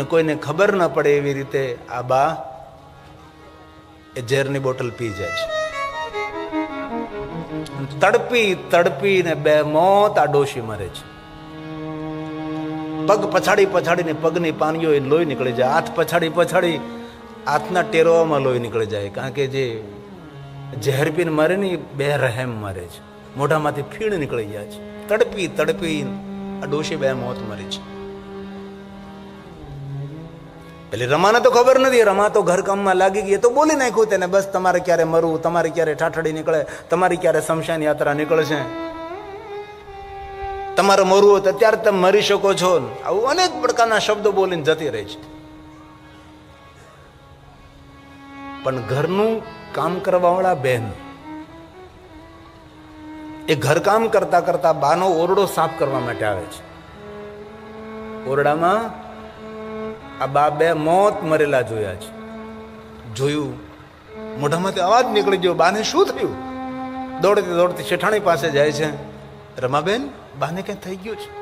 અને કોઈને ખબર ન પડે એવી રીતે આ બા એ ઝેરની બોટલ પી જાય છે. તડપી, તડપીને બે મોત આ ડોશી મરે છે. પગ પછાડી પછાડીને પગની પાનીઓ લોહી નીકળી જાય. હાથ પછાડી પછાડી હાથના ટેરવામાં લોહી નીકળી જાય. કારણ કે જે ઝેર પીને મરે ને બે રહેમ મરે છે. મોઢામાંથી ફીણ નીકળી જાય છે. તડપી તડપી આ ડોશી બે મોત મરી છે. પેલી રમાને તો ખબર નથી, રમા તો ઘરકામમાં લાગી ગઈ તો બોલી નાખ્યું તેને, બસ તમારે ક્યારે મરવું, તમારે ક્યારે ઠાઠડી નીકળે, તમારી ક્યારે શમશાન યાત્રા નીકળશે. તમારે મરવું તો ત્યારે તમે મરી શકો છો. આવું અનેક પ્રકારના શબ્દો બોલીને જતી રહી છે. પણ ઘરનું કામ કરવાવાળા બેન એ ઘરકામ કરતા કરતા બાનો ઓરડો સાફ કરવા માટે આવે છે. ઓરડામાં આ બા બે મોત મરેલા જોયા છે. જોયું? મોઢામાંથી અવાજ નીકળી ગયો, બાને શું થયું? દોડતી દોડતી શેઠાણી પાસે જાય છે. રમાબેન, બાને કંઈ થઈ ગયું છે?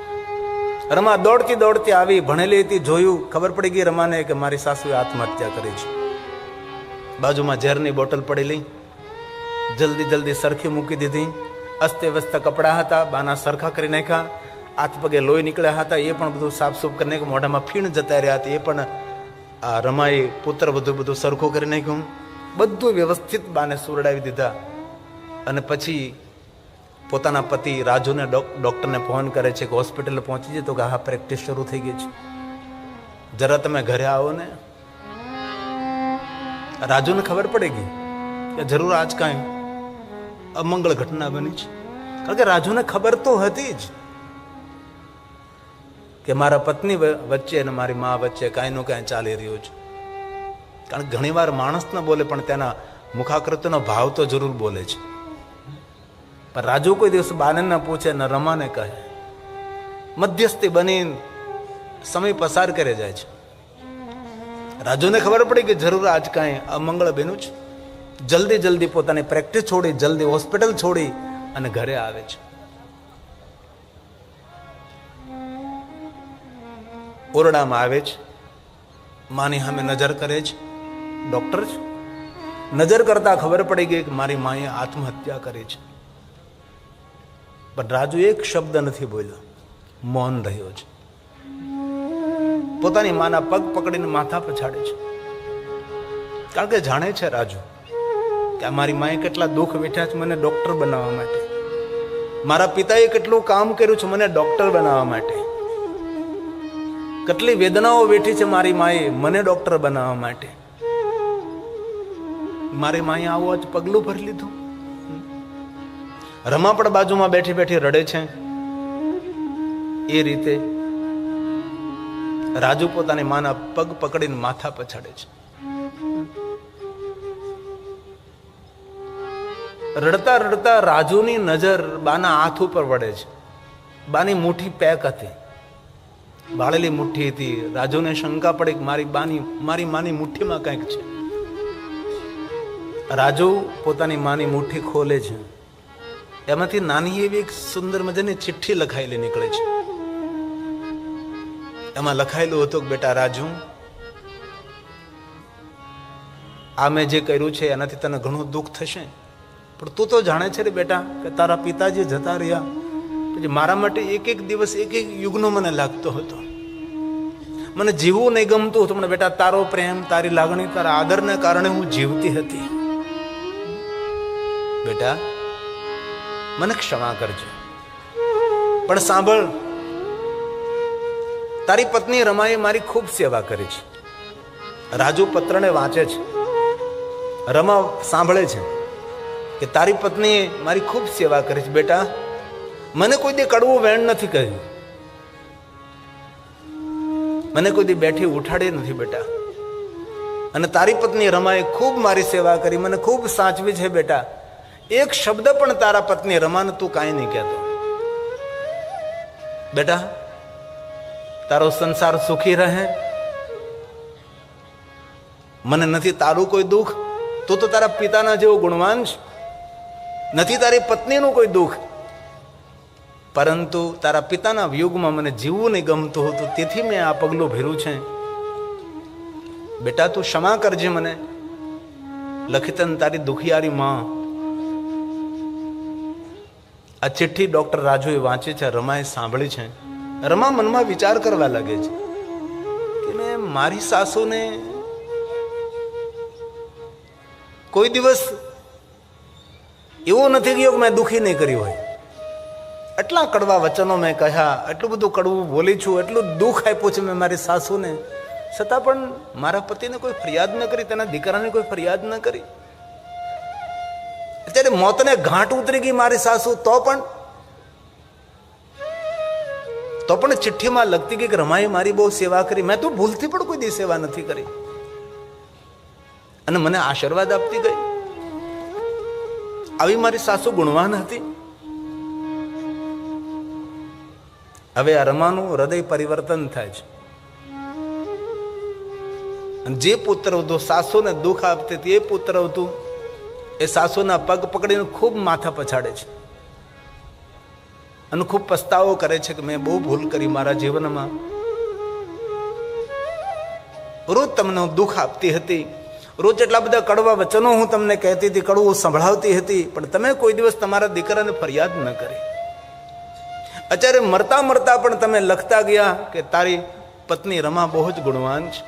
રમા દોડતી દોડતી આવી ભણેલી હતી, જોયું, ખબર પડી ગઈ રમાને કે મારી સાસુએ આત્મહત્યા કરી છે. બાજુમાં ઝેરની બોટલ પડેલી જલ્દી જલ્દી સરખી મૂકી દીધી. અસ્તે વ્યસ્ત કપડાં હતા, બાના સરખા કરી નાખ્યા. હાથ પગે લોહી નીકળ્યા હતા, એ પણ બધું સાફસૂફ કરી નાખ્યું, મોઢામાં ફીણ જતા રહ્યા હતા, એ પણ આ રમાઈ પુત્ર બધું બધું સરખું કરી નાખ્યું. બધું વ્યવસ્થિત બાને સુરડાવી દીધા. અને પછી પોતાના પતિ રાજુને ડોક- ડૉક્ટરને ફોન કરે છે કે હોસ્પિટલે પહોંચી જાય તો કે હા, પ્રેક્ટિસ શરૂ થઈ ગઈ છે. જરા તમે ઘરે આવો ને. રાજુને ખબર પડી ગઈ કે જરૂર આજ કાંઈ અમંગળ ઘટના બની છે. કારણ કે રાજુને ખબર તો હતી જ. કે મારા પત્ની વચ્ચે અને મારી મા વચ્ચે કાંઈ નું કાંઈ ચાલી રહ્યું છે. કારણ ઘણીવાર માણસ ન બોલે, પણ તેના મુખાકૃતિનો ભાવ તો જરૂર બોલે છે. પણ રાજુ કોઈ દિવસ બાને ન પૂછે, ન રમાને કહે. મધ્યસ્થી બની સમય પસાર કરે જાય છે. રાજુને ખબર પડી કે જરૂર આજ કાંઈ અમંગળ બન્યું છે. જલ્દી જલ્દી પોતાની પ્રેક્ટિસ છોડી, જલ્દી હોસ્પિટલ છોડી અને ઘરે આવે છે. ઓરડામાં આવે છે. માની સામે નજર કરે છે. ડોક્ટર છે. નજર કરતા ખબર પડી ગઈ કે મારી માએ આત્મહત્યા કરી છે. પણ રાજુ એક શબ્દ નથી બોલ્યો. મૌન રહ્યો છે. પોતાની માના પગ પકડીને માથા પછાડે છે. કારણ કે જાણે છે રાજુ કે મારી માએ કેટલા દુઃખ વેઠ્યા છે મને ડોક્ટર બનાવવા માટે. મારા પિતાએ કેટલું કામ કર્યું છે મને ડોક્ટર બનાવવા માટે. કેટલી વેદનાઓ વેઠી છે મારી માએ મને ડોક્ટર બનાવવા માટે. મારી માએ આવું જ પગલું ભરી લીધું. રમા પણ બાજુમાં બેઠી બેઠી રડે છે. એ રીતે રાજુ પોતાની માના પગ પકડીને માથા પછાડે છે. રડતા રડતા રાજુની નજર બાના હાથ ઉપર વળે છે. બાની મુઠ્ઠી પેક હતી. બાળેલી મુઠ્ઠી હતી. રાજુને શંકા પડે કે મારી બાની મારી માની મુઠ્ઠીમાં કંઈક છે. રાજુ પોતાની માની મુઠ્ઠી ખોલે છે. એમાંથી નાની એવી એક સુંદર મજાની ચિઠ્ઠી લખાયેલી નીકળે છે. એમાં લખાયેલું હતું કે, બેટા રાજુ, આ મેં જે કર્યું છે એનાથી તને ઘણું દુઃખ થશે. પણ તું તો જાણે છે રે બેટા કે તારા પિતાજી જતા રહ્યા. પછી મારા માટે એક એક દિવસ એક એક યુગનો મને લાગતો હતો. મને જીવવું નહીં ગમતું હતું. મને બેટા, તારો પ્રેમ, તારી લાગણી, તારા આદરને કારણે હું જીવતી હતી. બેટા, મને ક્ષમા કરજો. પણ સાંભળ, તારી પત્ની રમાએ મારી ખૂબ સેવા કરી છે. રાજુ પત્રને વાંચે છે. રમા સાંભળે છે કે તારી પત્નીએ મારી ખૂબ સેવા કરી છે. બેટા મને કોઈ દી કડવું વેણ નથી કહ્યું. મને કોઈ દી બેઠી ઉઠાડી નથી બેટા. અને તારી પત્ની રમાએ ખૂબ મારી સેવા કરી, મને ખૂબ સાચવી છે બેટા. એક શબ્દ પણ તારા પત્ની રમાને તું કાંઈ નહીં કહેતો. બેટા, તારો સંસાર સુખી રહે? મને નથી તારું કોઈ દુઃખ? તું તો તારા પિતાના જેવો ગુણવાન નથી તારી પત્નીનું કોઈ દુઃખ? પરંતુ તારા પિતાના યુગમાં મને જીવવું નહીં ગમતું હતું, તેથી મેં આ પગલું ભર્યું છે. બેટા, તું ક્ષમા કરજે મને. લખિતન તારી દુખિયારી માં. આ ચિઠ્ઠી ડોક્ટર રાજુએ વાંચી છે, રમાએ સાંભળી છે. રમા મનમાં વિચાર કરવા લાગે છે કે મેં મારી સાસુને કોઈ દિવસ એવો નથી ગયો કે મેં દુખી નહીં કર્યું હોય. એટલા કડવા વચનો મેં કહ્યા, એટલું બધું કડવું બોલી છું, એટલું દુઃખ આપ્યું છે મેં મારી સાસુને. છતાં પણ મારા પતિને કોઈ ફરિયાદ ન કરી, તેના દીકરાને કોઈ ફરિયાદ ન કરી. અત્યારે મોતને ઘાટ ઉતરી ગઈ મારી સાસુ, તો પણ તો પણ ચિઠ્ઠીમાં લગતી ગઈ કે રમાએ મારી બહુ સેવા કરી. મેં તો ભૂલથી પણ કોઈ દી સેવા નથી કરી. અને મને આશીર્વાદ આપતી ગઈ. આવી મારી સાસુ ગુણવાન હતી. હવે આ રમાનું હૃદય પરિવર્તન થાય છે. અને જે પુત્ર હતું, સાસુને દુઃખ આપતી હતી એ પુત્ર હતું, એ સાસુના પગ પકડીને ખૂબ માથા પછાડે છે. અને ખૂબ પસ્તાવો કરે છે કે મેં બહુ ભૂલ કરી મારા જીવનમાં. રોજ તમને હું દુઃખ આપતી હતી. રોજ એટલા બધા કડવા વચનો હું તમને કહેતી હતી, કડવું સંભળાવતી હતી. પણ તમે કોઈ દિવસ તમારા દીકરાને ફરિયાદ ન કરી. અત્યારે મરતા મરતા પણ તમે લખતા ગયા કે તારી પત્ની રમા બહુ જ ગુણવાન છે.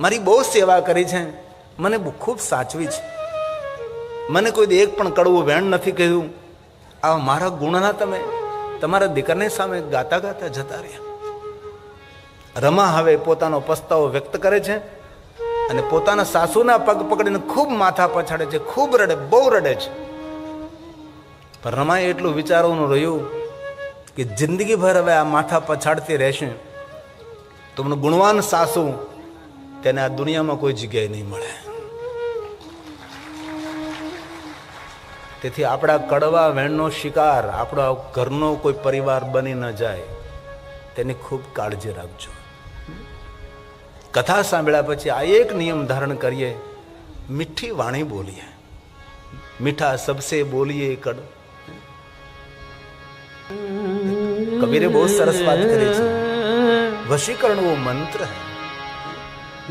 મારી બહુ સેવા કરી છે. મને ખૂબ સાચવી છે. મને કોઈ એક પણ કડવું વેણ નથી કહ્યું. આ મારા ગુણના તમે તમારા દીકરાને સામે ગાતા ગાતા જતા રહ્યા. રમા હવે પોતાનો પસ્તાવો વ્યક્ત કરે છે અને પોતાના સાસુના પગ પકડીને ખૂબ માથા પછાડે છે. ખૂબ રડે, બહુ રડે છે. પણ રમાએ એટલું વિચારવાનું રહ્યું કે જિંદગીભર હવે આ માથા પછાડતી રહેશે. તો મને ગુણવાન સાસુ, તેને આ દુનિયામાં કોઈ જગ્યાએ નહીં મળે. તેથી આપણા કડવા વેણનો શિકાર, આપણા ઘરનો કોઈ પરિવાર બની ન જાય, તેની ખૂબ કાળજી રાખજો. કથા સાંભળ્યા પછી આ એક નિયમ ધારણ કરીએ, મીઠી વાણી બોલીએ. મીઠા સબસે બોલીએ કડ કબીરે બહુ સરસ વાત કરી છે. વશીકરણ વો મંત્ર હે.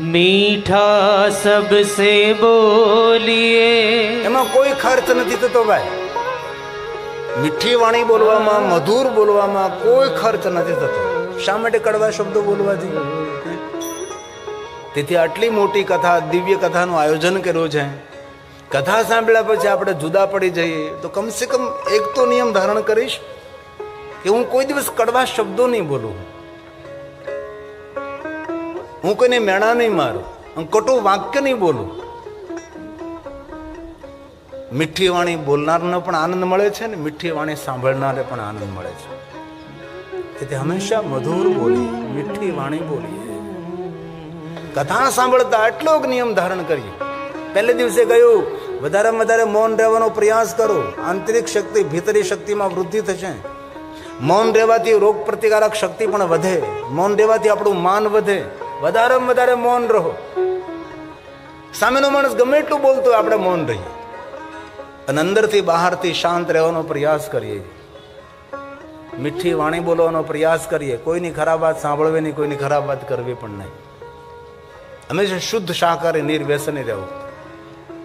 મીઠા સબસે બોલીએ. એમાં કોઈ ખર્ચ નથી થતો ભાઈ. મીઠી વાણી બોલવામાં મધુર બોલવામાં કોઈ ખર્ચ નથી થતો. શા માટે કડવા શબ્દો બોલવાથી તેથી આટલી મોટી કથા દિવ્ય કથાનું આયોજન કર્યું છે. કથા સાંભળ્યા પછી આપણે જુદા પડી જઈએ. તો કમસે કમ એક તો નિયમ ધારણ કરીશ. કે હું કોઈ દિવસ કડવા શબ્દો નહીં બોલું. હું કોઈને મેણા નહીં મારું, હું કટુ વાક્ય નહીં બોલું. મીઠી વાણી બોલનારને પણ આનંદ મળે છે ને મીઠી વાણી સાંભળનારને પણ આનંદ મળે છે. તેથી હંમેશા મધુર બોલી મીઠી વાણી બોલીએ. કથા સાંભળતા એટલો જ નિયમ ધારણ કરીએ. પહેલે દિવસે ગયું, વધારેમાં વધારે મૌન રહેવાનો પ્રયાસ કરો. આંતરિક શક્તિ ભીતરી શક્તિમાં વૃદ્ધિ થશે. મૌન રહેવાથી રોગ પ્રતિકારક શક્તિ પણ વધે. મૌન રહેવાથી આપણું માન વધે. વધારેમાં વધારે મૌન રહો. સામેનો માણસ ગમે એટલું બોલતો આપણે મૌન રહીએ. અને અંદરથી બહારથી શાંત રહેવાનો પ્રયાસ કરીએ. મીઠી વાણી બોલવાનો પ્રયાસ કરીએ. કોઈની ખરાબ વાત સાંભળવી નહીં કોઈની ખરાબ વાત કરવી પણ નહીં. હંમેશા શુદ્ધ શાકાહારી, નિર્વ્યસની રહેવું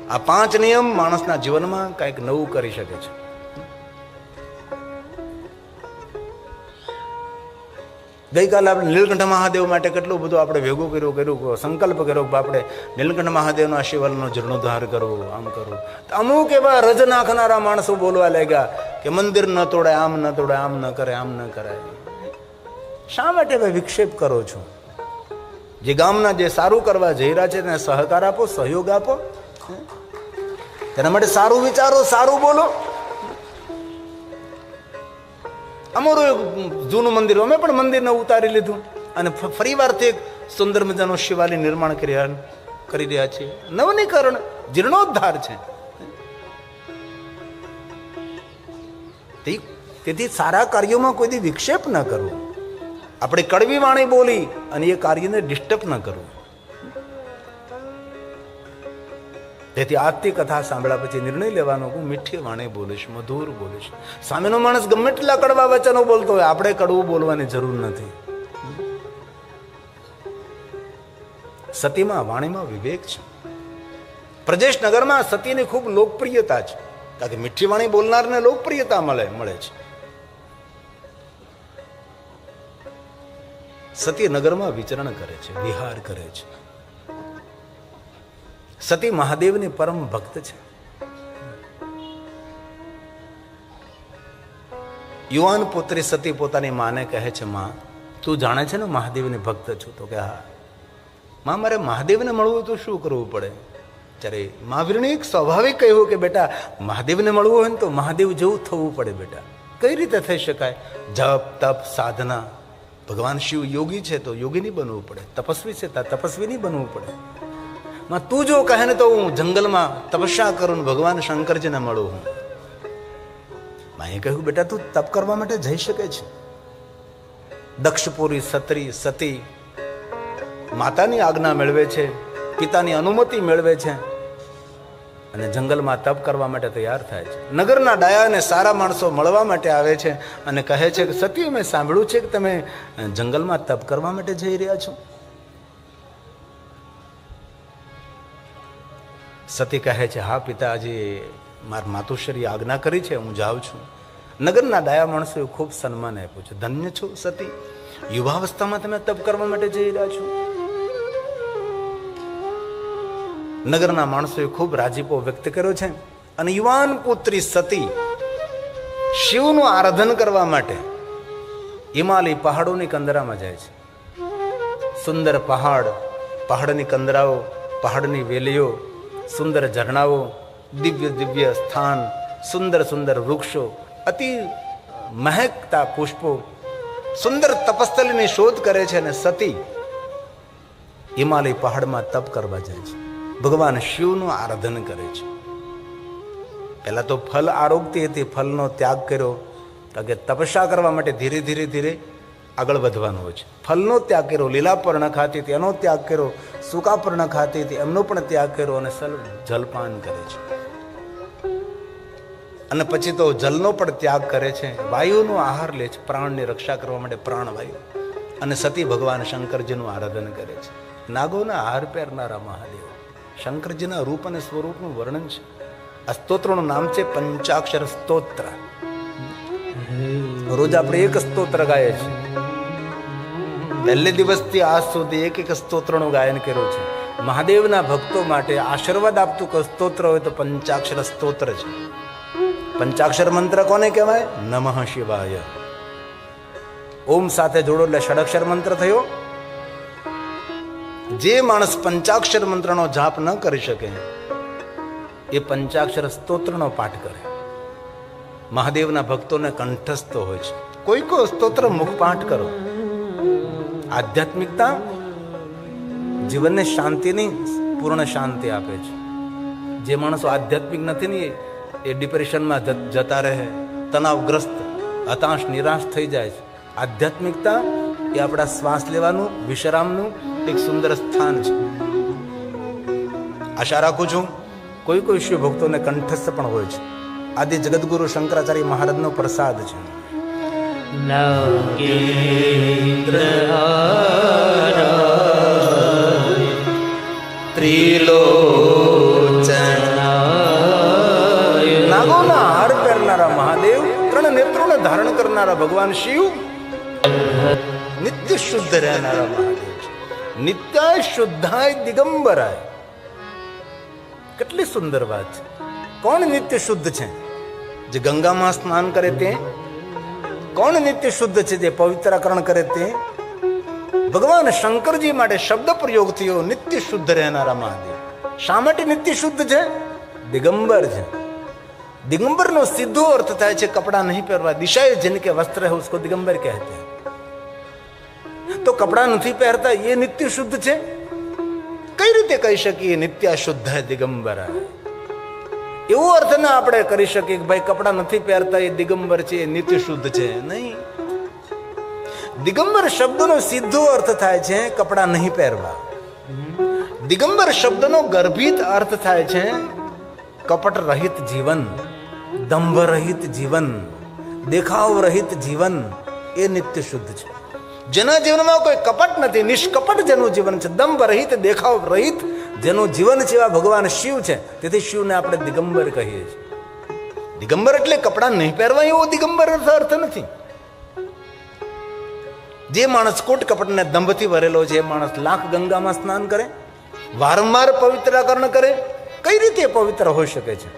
આ પાંચ નિયમ માણસના જીવનમાં કંઈક નવું કરી શકે છે. ગઈકાલે આપણે નીલકંઠ મહાદેવ માટે કેટલું બધું આપણે ભેગું કર્યું કર્યું સંકલ્પ કર્યો કે આપણે નીલકંઠ મહાદેવનો શિવલનો જીર્ણોદ્ધાર કરવો, આમ કરવું. અમુક એવા રજ નાખનારા માણસો બોલવા લાગ્યા કે મંદિર ન તોડે આમ ન તોડે આમ ન કરે, આમ ન કરાય. શા માટે ભાઈ વિક્ષેપ કરો છો? જે ગામના જે સારું કરવા જઈ રહ્યા છે, તેને સહકાર આપો, સહયોગ આપો. તેના માટે સારું વિચારો, સારું બોલો. અમારું એક જૂનું મંદિર અમે પણ મંદિરને ઉતારી લીધું. અને ફરી ફરીવારથી એક સુંદર મજાનું શિવાલય નિર્માણ કરી કરી રહ્યા છીએ. નવનીકરણ જીર્ણોદ્ધાર છે. તેથી સારા કાર્યોમાં કોઈ દી વિક્ષેપ ન કરવો. આપણે કડવી વાણી બોલી અને એ કાર્યને ડિસ્ટર્બ ન કરવું. તેથી આજથી કથા સાંભળ્યા પછી નિર્ણય લેવાનો હું મીઠી વાણી બોલીશ, મધુર બોલીશ. સામેનો માણસ ગમે એટલા કડવા વચનો બોલતો હોય, આપણે કડવું બોલવાની જરૂર નથી. સતીમાં વાણીમાં વિવેક છે. પ્રજેશ નગરમાં સતીની ખૂબ લોકપ્રિયતા છે. કારણ કે મીઠી વાણી બોલનારને લોકપ્રિયતા મળે મળે છે. સતી નગરમાં વિચરણ કરે છે, વિહાર કરે છે. સતી મહાદેવની પરમ ભક્ત છે. યુવાન પુત્રી સતી પોતાની માને કહે છે, માં, તું જાણે છે ને મહાદેવની ભક્ત છું? તો કે, હા. માં, મારે મહાદેવને મળવું તો શું કરવું પડે? ત્યારે મહાવીરને એક સ્વાભાવિક કહ્યું કે, બેટા, મહાદેવને મળવું હોય ને તો મહાદેવ જેવું થવું પડે, બેટા. કઈ રીતે થઈ શકાય? જપ, તપ, સાધના. ભગવાન શિવ યોગી છે તો યોગી નહીં બનવું પડે. તપસ્વી છે તપસ્વી નહીં બનવું પડે. માં તું જો કહે ને તો હું જંગલમાં તપસ્યા કરું ને ભગવાન શંકરજીને મળું હું. માએ કહ્યું, બેટા, તું તપ કરવા માટે જઈ શકે છે. દક્ષપુરી સત્રી સતી માતાની આજ્ઞા મેળવે છે, પિતાની અનુમતિ મેળવે છે અને જંગલમાં તપ કરવા માટે તૈયાર થાય છે. નગરના ડાયાને સારા માણસો મળવા માટે આવે છે અને કહે છે કે, સતી, મેં સાંભળ્યું છે કે તમે જંગલમાં તપ કરવા માટે જઈ રહ્યા છો. સતી કહે છે, હા, પિતાજી, મારા માતુશ્રી આજ્ઞા કરી છે, હું જાઉં છું. નગરના ડાયા માણસોએ ખૂબ સન્માન આપ્યું છે. ધન્ય છો, સતી? યુવાવસ્થામાં તમે તપ કરવા માટે જઈ રહ્યા છો? નગરના માણસોએ ખૂબ રાજીપો વ્યક્ત કર્યો છે અને યુવાન પુત્રી સતી શિવનું આરાધન કરવા માટે હિમાલય પહાડોની કંદરામાં જાય છે. સુંદર પહાડ, પહાડની કંદરાઓ, પહાડની વેલીઓ સુંદર ઝરણાઓ, દિવ્ય દિવ્ય સ્થાન, સુંદર સુંદર વૃક્ષો, અતિ મહેકતા પુષ્પો, સુંદર તપસ્થલીની શોધ કરે છે અને સતી હિમાલય પહાડમાં તપ કરવા જાય છે. ભગવાન શિવનું આરાધન કરે છે. પહેલાં તો ફલ આરોગતી હતી, ફલનો ત્યાગ કર્યો. કારણ કે તપસ્યા કરવા માટે ધીરે ધીરે ધીરે આગળ વધવાનું હોય છે. ફલનો ત્યાગ કર્યો, લીલાપર્ણ ખાતી હતી એનો ત્યાગ કર્યો સૂકા પર્ણ ખાતી હતી એમનો પણ ત્યાગ કર્યો અને સલ જલપાન કરે છે. અને પછી તો જલનો પણ ત્યાગ કરે છે. વાયુનો આહાર લે છે, પ્રાણની રક્ષા કરવા માટે પ્રાણવાયુ અને સતી ભગવાન શંકરજીનું આરાધન કરે છે. નાગોના આહાર પહેરનારા મહાદેવ. શંકરજીના રૂપ અને સ્વરૂપનું વર્ણન છે. આ સ્તોત્રનું નામ છે પંચાક્ષર સ્તોત્ર. રોજ આપણે એક સ્તોત્ર ગાય છે પહેલે દિવસથી આજ સુધી એક એક સ્તોત્રનું ગાયન કર્યું છે. મહાદેવના ભક્તો માટે આશીર્વાદ આપતું સ્તોત્ર હોય તો પંચાક્ષર સ્તોત્ર છે. પંચાક્ષર મંત્ર કોને કહેવાય? નમઃ શિવાય. ઓમ સાથે જોડો એટલે ષડક્ષર મંત્ર થયો. જે માણસ પંચાક્ષર મંત્રનો જાપ ન કરી શકે, એ પંચાક્ષર સ્તોત્રનો પાઠ કરે. મહાદેવના ભક્તોને કંઠસ્થ હોય છે. કોઈ કોઈ સ્તોત્ર મુખપાઠ કરો. આધ્યાત્મિકતા જીવનને શાંતિની, પૂર્ણ શાંતિ આપે છે. જે માણસો આધ્યાત્મિક નથી ને, એ ડિપ્રેશનમાં જતા રહે, તણાવગ્રસ્ત, હતાશ, નિરાશ થઈ જાય છે. આધ્યાત્મિકતા એ આપણા શ્વાસ લેવાનું, વિશ્રામનું એક સુંદર સ્થાન છે. આશા રાખું છું, કોઈ કોઈ શિવ ભક્તોને કંઠસ્થ પણ હોય છે. આદિ જગદગુરુ શંકરાચાર્ય મહારાજનો પ્રસાદ છે. ધારણ કરનારા ભગવાન શિવ, નિત્ય શુદ્ધ રહેનારા મહાદેવ. નિત્યાય શુદ્ધાય દિગંબરાય. કેટલી સુંદર વાત છે. કોણ નિત્ય શુદ્ધ છે? જે ગંગામાં સ્નાન કરે તે कौन नित्य शुद्ध है जे पवित्रकरण करे भगवान शंकर जी माटे शब्द प्रयोग थियो, नित्य शुद्ध रहना महादेव। शामट नित्य शुद्ध छे? दिगंबर छे। दिगंबर नो सीधो अर्थ था कपड़ा नहीं पहरवा। दिशा जिनके वस्त्र है, उसको दिगंबर कहते हैं। तो कपड़ा नहीं पहरता, ये नित्य शुद्ध छे? कई रीते कही सकी नित्य शुद्ध है, दिगंबर है। એવો અર્થ ના આપણે કરી શકીએ કે ભાઈ કપડાં નથી પહેરતા, એ દિગંબર છે, એ નિત્ય શુદ્ધ છે. નહીં. દિગંબર શબ્દનો સીધો અર્થ થાય છે કપડાં નહીં પહેરવા. દિગંબર શબ્દનો ગર્ભિત અર્થ થાય છે કપટ રહિત જીવન દંભ રહિત જીવન દેખાવ રહિત જીવન, એ નિત્ય શુદ્ધ છે. જેના જીવનમાં કોઈ કપટ નથી, નિષ્કપટ જેનું જીવન છે દંભ રહિત દેખાવ રહિત જેનું જીવન એવા ભગવાન શિવ છે, તેથી શિવને આપણે દિગંબર કહીએ છીએ. દિગંબર એટલે કપડાં નહીં પહેરવા એવો દિગંબર અર્થ નથી. જે માણસ કોટ કપટને દંભથી ભરેલો છે, એ માણસ લાખ ગંગામાં સ્નાન કરે, વારંવાર પવિત્રાકરણ કરે, કઈ રીતે પવિત્ર હોઈ શકે છે?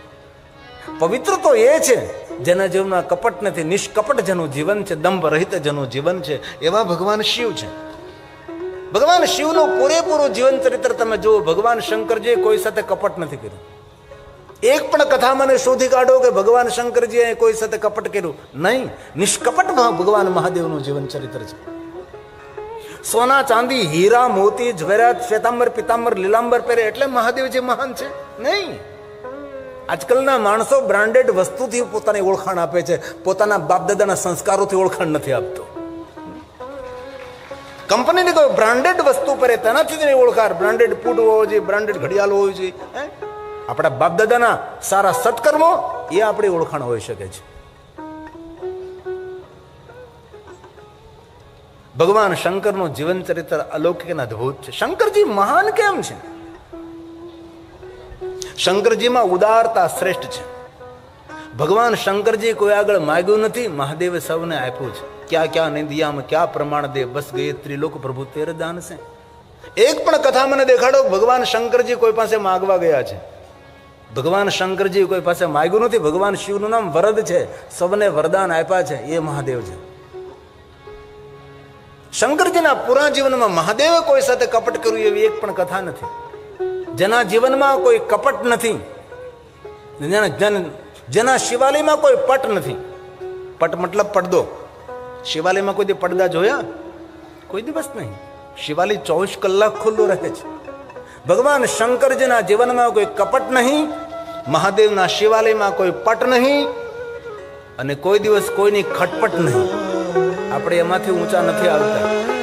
પવિત્ર તો એ છે, જેના જીવનમાં કપટ નથી નિષ્કપટ જેનું જીવન છે દંભ રહિત જેનું જીવન છે, એવા ભગવાન શિવ છે. ભગવાન શિવનું પૂરેપૂરું જીવન ચરિત્ર તમે જુઓ, ભગવાન શંકરજીએ કોઈ સાથે કપટ નથી કર્યું. એક પણ કથા મને શોધી કાઢો કે ભગવાન શંકરજીએ કોઈ સાથે કપટ કર્યું? નહીં. નિષ્કપટ ભગવાન મહાદેવનું જીવન ચરિત્ર છે. સોના ચાંદી, હીરા, મોતી જ્વેરાત શ્વેતાંબર, પિતાંબર, લીલાંબર પહેરે એટલે મહાદેવજી મહાન છે? નહીં. આજકાલના માણસો બ્રાન્ડેડ વસ્તુથી પોતાની ઓળખાણ આપે છે. પોતાના બાપદાદાના સંસ્કારોથી ઓળખાણ નથી આપતો. કંપનીની કોઈ બ્રાન્ડેડ વસ્તુ પર તેનાથી જ નહીં ઓળખાર. બ્રાન્ડેડ ફૂડ હોવો જોઈએ, બ્રાન્ડેડ ઘડિયાળ હોવી જોઈએ? આપણા બાપદાદાના સારા સત્કર્મો એ આપણી ઓળખાણ હોઈ શકે છે. ભગવાન શંકરનું જીવન ચરિત્ર અલૌકિક અને અદ્ભુત છે. શંકરજી મહાન કેમ છે? શંકરજીમાં ઉદારતા શ્રેષ્ઠ છે. ભગવાન શંકરજી કોઈ આગળ માગ્યું નથી, મહાદેવે સૌને આપ્યું છે. ક્યાં ક્યાં નિંદિયામાં ક્યાં પ્રમાણ દે બસ ગયે ત્રિલોક પ્રભુ તેર દાન છે એક પણ કથા મને દેખાડો ભગવાન શંકરજી કોઈ પાસે માગવા ગયા છે ભગવાન શંકરજી કોઈ પાસે માગ્યું નથી ભગવાન શિવનું નામ વરદ છે, સૌને વરદાન આપ્યા છે, એ મહાદેવ છે। શંકરજીના પૂરા જીવનમાં મહાદેવે કોઈ સાથે કપટ કર્યું એવી એક પણ કથા નથી। જેના જીવનમાં કોઈ કપટ નથી જેના શિવાલયમાં કોઈ પટ નથી। પટ મતલબ પડદો। શિવાલયમાં કોઈ દી પડદા જોયા? કોઈ દિવસ નહીં. શિવાલય ચોવીસ કલાક ખુલ્લું રહે છે. ભગવાન શંકરજીના જીવનમાં કોઈ કપટ નહીં, મહાદેવના શિવાલયમાં કોઈ પટ નહીં, અને કોઈ દિવસ કોઈની ખટપટ નહીં. આપણે એમાંથી ઊંચા નથી આવતા.